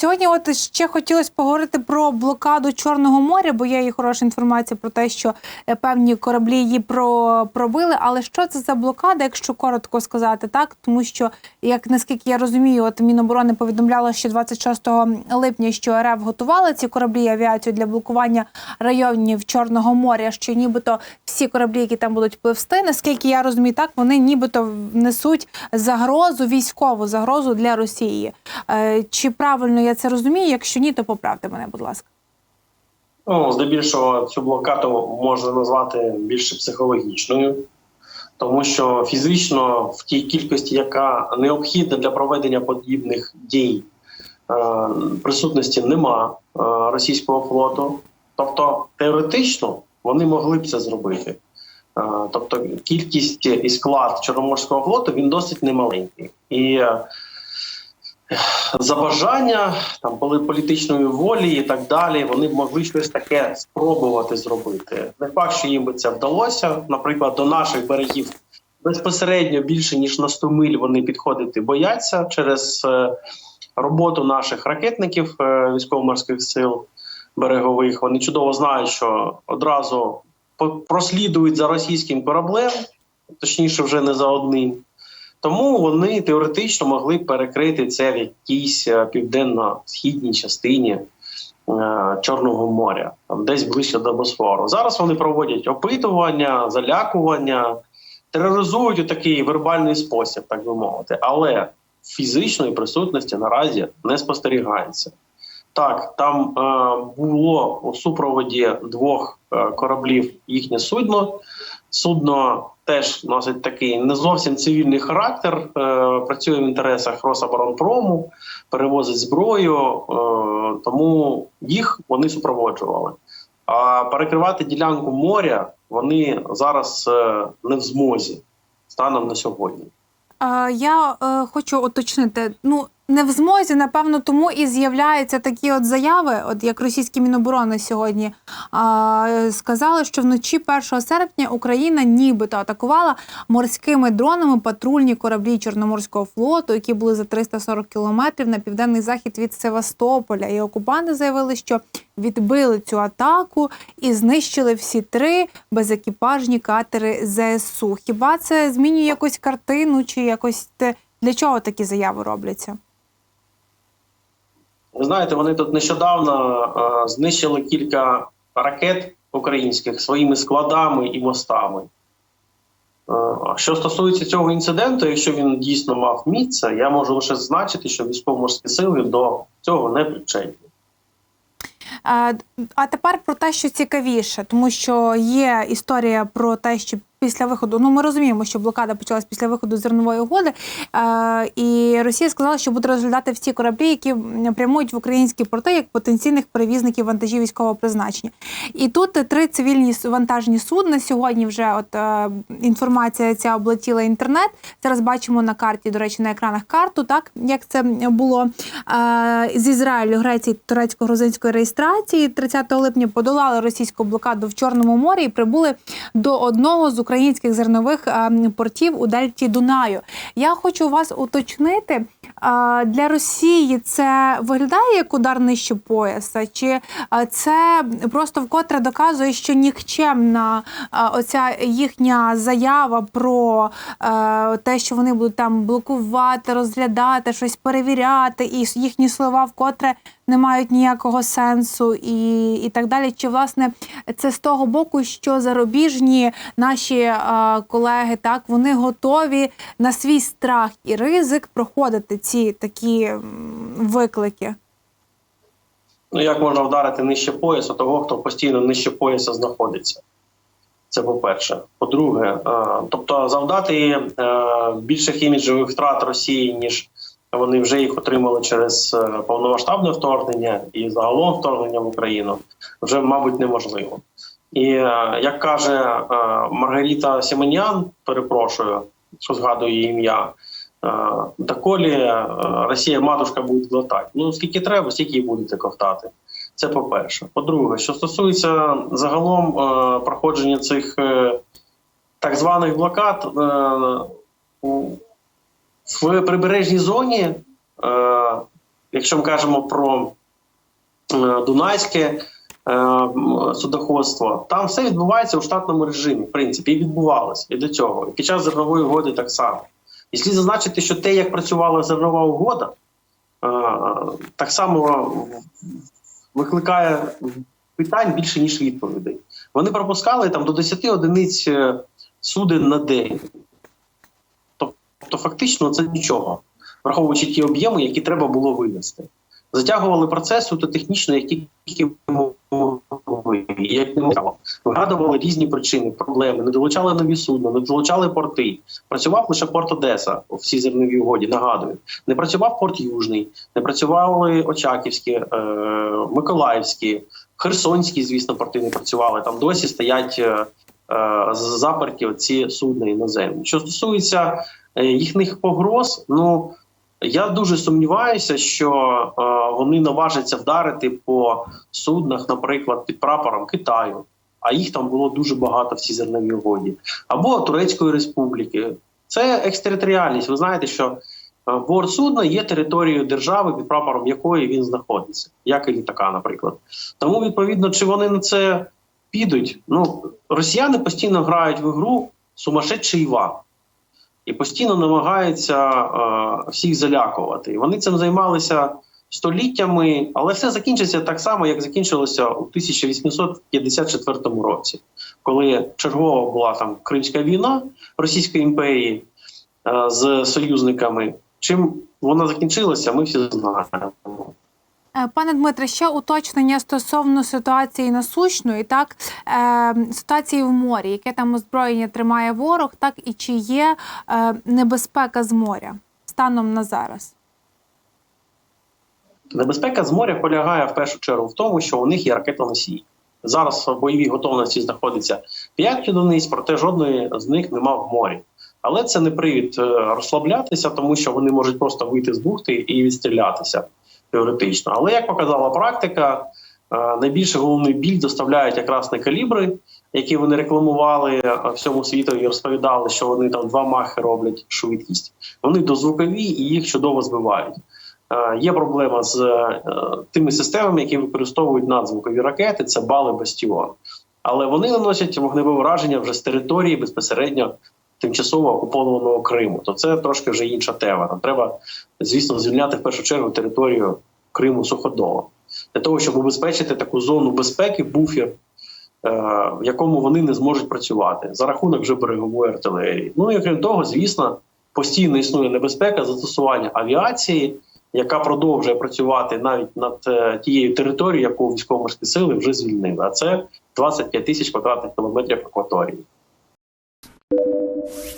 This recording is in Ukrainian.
Сьогодні, от ще хотілося поговорити про блокаду Чорного моря, бо є і хороша інформація про те, що е, певні кораблі її про, пробили. Але що це за блокада, якщо коротко сказати, так? Тому що, як наскільки я розумію, от Міноборони повідомляло ще 26 липня, що РФ готувала ці кораблі авіацію для блокування районів Чорного моря, що нібито всі кораблі, які там будуть пливсти, наскільки я розумію, так вони нібито несуть загрозу військову загрозу для Росії. Е, Чи правильно я це розумію? Якщо ні, то поправте мене, будь ласка. Ну, здебільшого цю блокаду можна назвати більше психологічною, тому що фізично в тій кількості, яка необхідна для проведення подібних дій, е, присутності нема е, російського флоту. Тобто, теоретично вони могли б це зробити. Е, Тобто, кількість і склад Чорноморського флоту він досить немаленький. І е, за бажання там політичної волі і так далі, вони могли щось таке спробувати зробити. Не факт, що їм би це вдалося. Наприклад, до наших берегів безпосередньо більше ніж на 100 миль вони підходити бояться через е, роботу наших ракетників е, військово-морських сил берегових. Вони чудово знають, що одразу прослідують за російським кораблем, точніше, вже не за одним. Тому вони теоретично могли перекрити це в якійсь е, південно-східній частині е, Чорного моря, там десь ближче до Босфору. Зараз вони проводять опитування, залякування, тероризують у такий вербальний спосіб, так би мовити. Але фізичної присутності наразі не спостерігається. Так, там е, було у супроводі двох е, кораблів їхнє судно. Судно теж носить такий не зовсім цивільний характер, е, працює в інтересах Рособоронпрому, перевозить зброю, е, тому їх вони супроводжували. А перекривати ділянку моря вони зараз е, не в змозі станом на сьогодні. Я хочу уточнити. Ну не в змозі, напевно, тому і з'являються такі от заяви, от як російські міноборони сьогодні е, сказали, що вночі 1 серпня Україна нібито атакувала морськими дронами патрульні кораблі Чорноморського флоту, які були за 340 кілометрів на південний захід від Севастополя. І окупанти заявили, що відбили цю атаку і знищили всі три безекіпажні катери ЗСУ. Хіба це змінює якось картину, чи якось те для чого такі заяви робляться? Ви знаєте, вони тут нещодавно е, знищили кілька ракет українських своїми складами і мостами. Е, Що стосується цього інциденту, якщо він дійсно мав місце, я можу лише зазначити, що військово-морські сили до цього не причетні. А, тепер про те, що цікавіше, тому що є історія про те, що після виходу, ну ми розуміємо, що блокада почалась після виходу зернової угоди, е, і Росія сказала, що буде розглядати всі кораблі, які прямують в українські порти як потенційних перевізників вантажів військового призначення. І тут три цивільні вантажні судна. Сьогодні вже от е, інформація ця облетіла інтернет. Зараз бачимо на карті, до речі, на екранах карту, так як це було е, з Ізраїлю, Греції, турецько-грузинської реєстрації. 30 липня подолали російську блокаду в Чорному морі і прибули до одного з українських зернових портів у Дельті Дунаю. Я хочу вас уточнити для Росії це виглядає як удар нижче пояса, чи це просто вкотре доказує, що нікчемна оця їхня заява про е, те, що вони будуть там блокувати, розглядати, щось перевіряти, і їхні слова вкотре не мають ніякого сенсу, і, і так далі. Чи власне це з того боку, що зарубіжні наші е, колеги так вони готові на свій страх і ризик проходити ці такі виклики? Ну, як можна вдарити нижче пояса того, хто постійно нижче пояса знаходиться? Це по-перше. По-друге, е, тобто завдати е, більших іміджових втрат Росії, ніж вони вже їх отримали через е, повномасштабне вторгнення і загалом вторгнення в Україну, вже, мабуть, неможливо. І е, як каже е, Маргарита Сіменян, перепрошую, що згадую її ім'я. Доколі Росія матушка буде глотати. Ну скільки треба, стільки і будете ковтати. Це по-перше. По-друге, що стосується загалом проходження цих так званих блокад в прибережній зоні, е, якщо ми кажемо про е, Дунайське е, судоходство, там все відбувається у штатному режимі, в принципі, і відбувалося і до цього. І під час зернової угоди так само. І слід зазначити, що те, як працювала зернова угода, е, так само викликає питань більше, ніж відповідей. Вони пропускали там до 10 одиниць е, суден на день. Тобто, фактично, це нічого, враховуючи ті об'єми, які треба було вивести. Затягували процес суто технічно, як тільки як не могли. Вигадували різні причини, проблеми, не долучали нові судна, не долучали порти. Працював лише порт Одеса у всій зерновій угоді, нагадую. Не працював порт Южний, не працювали Очаківські, е, Миколаївські, Херсонські, звісно, порти не працювали. Там досі стоять е, заперті ці судна іноземні. Що стосується е, їхніх погроз, ну я дуже сумніваюся, що е, вони наважаться вдарити по суднах, наприклад, під прапором Китаю. А їх там було дуже багато в цій зерновій угоді, або Турецької республіки. Це екстериторіальність. Ви знаєте, що е, борт судна є територією держави, під прапором якої він знаходиться, як і літака, наприклад. Тому, відповідно, чи вони на це підуть? Ну, росіяни постійно грають в ігру сумасшедший Іван і постійно намагаються е, всіх залякувати. І вони цим займалися століттями, але все закінчиться так само, як закінчилося у 1854 році, коли чергова була там Кримська війна Російської імперії е, з союзниками. Чим вона закінчилася, ми всі знаємо. Е, Пане Дмитре, ще уточнення стосовно ситуації насущної, так е, ситуації в морі, яке там озброєння тримає ворог, так і чи є е, небезпека з моря станом на зараз? Небезпека з моря полягає в першу чергу в тому, що у них є ракетоносії. Зараз в бойовій готовності знаходиться 5 одиниць, проте жодної з них нема в морі. Але це не привід розслаблятися, тому що вони можуть просто вийти з бухти і відстрілятися теоретично. Але як показала практика, е, найбільше головний біль доставляють якраз не калібри, які вони рекламували е, всьому світу і розповідали, що вони там два махи роблять швидкість. Вони дозвукові і їх чудово збивають. Е, Є проблема з тими системами, які використовують надзвукові ракети, це бали Бастіон. Але вони наносять вогневе враження вже з території безпосередньо тимчасово окупованого Криму. То це трошки вже інша тема. Нам треба, звісно, звільняти в першу чергу територію Криму суходолу. Для того, щоб убезпечити таку зону безпеки, буфер, е, в якому вони не зможуть працювати за рахунок вже берегової артилерії. Ну і крім того, звісно, постійно існує небезпека застосування авіації, яка продовжує працювати навіть над е, тією територією, яку військово-морські сили вже звільнили. А це 25 тисяч квадратних кілометрів акваторії. Thank you.